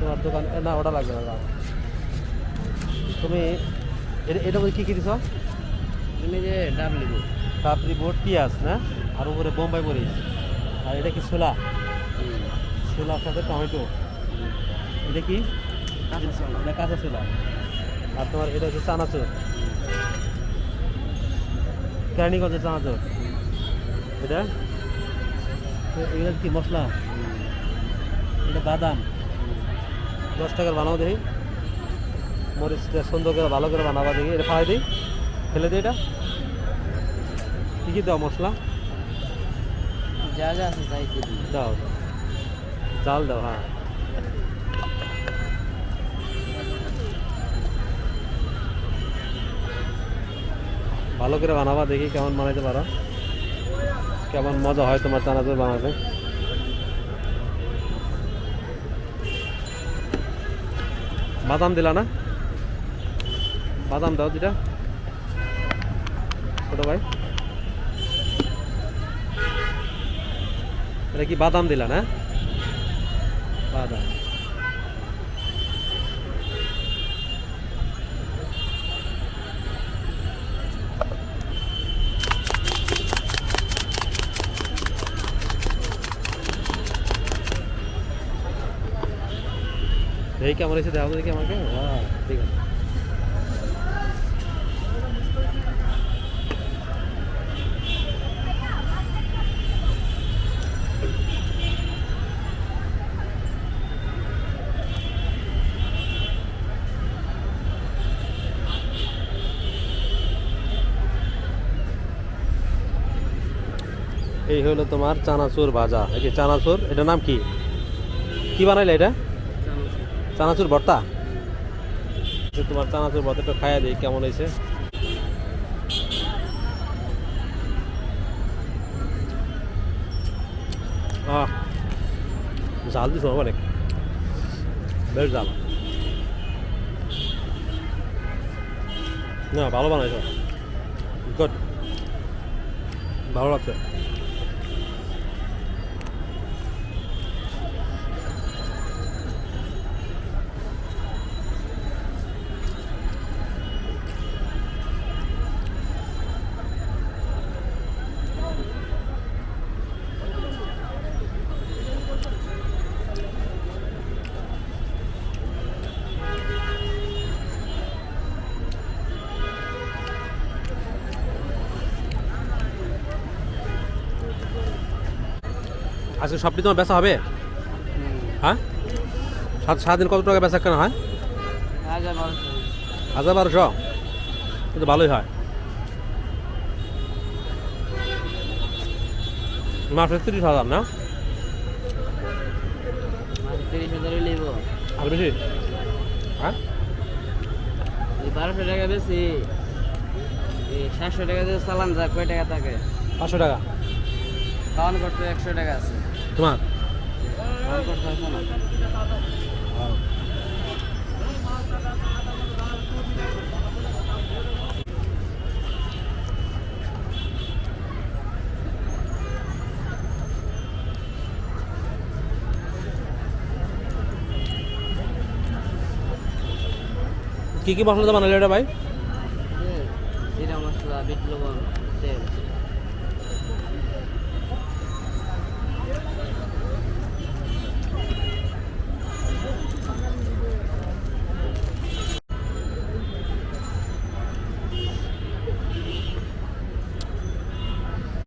তোমার দোকান না ওটা লাগবে না তুমি এটা কী কী দিছ? তুমি যে ডাবলি বোর্ড ডাবলি বোর্ড পেঁয়াজ না? আর উপরে বোম্বাই মরিচ। আর এটা কি ছোলা? ছোলার সাথে টমেটো। এটা কি? এটা কাঁচা ছোলা। আর তোমার এটা হচ্ছে চানাচুর। কেরানীগঞ্জের চানাচুর। এটা? এটা কি মশলা? এটা বাদাম। দশ টাকার বানাও দেখি। মরিচটা সুন্দর করে ভালো করে বানাবা দেখি। এটা খাওয়াই দিই। ফেলে দিই এটা। কী কী দাও মশলা? যা যা আছে তাই দাও। চাল দাও হ্যাঁ। ভালো করে বানাবা দেখি কেমন বানাইতে পারো। কেমন মজা হয় তোমার চানাচুর বানাতে। বাদাম দিলা না? বাদাম দাও দুটা ছোট ভাই। এটা কি বাদাম দিলা না? বাদাম। দেখি কেমন হয়েছে দেখো তো দেখি আমাকে? হ্যাঁ ঠিক আছে। এই হলো তোমার চানাচুর ভাজা এই চানাচুর, এটার নাম কি? কি বানাইলে এটা? চানাচুর ভর্তা? তোমার চানাচুর ভর্তাটা খাইয়া দিই, কেমন হয়েছে? জাল দিস অনেক বেশ জাল। না, ভালো বানাইছ। গুড ভালো লাগছে। আজকে সবটি তোমার বেচা হবে? হ্যাঁ? সাত সারাদিন কত টাকা বেচা কেনা হয়? হাজার বারোশো। কিন্তু ভালোই হয়। মাসে তিরিশ হাজার না? আর বেশি? হ্যাঁ? এই বারোশো টাকা বেশি। সাতশো টাকা দিয়ে চালান যা কয় টাকা থাকে? পাঁচশো টাকা। খাওয়ান করতে একশো টাকা আছে। তোমার কি কি মশলা বানালে এটা ভাই? জিরা মশলা বিট লবণ তেল।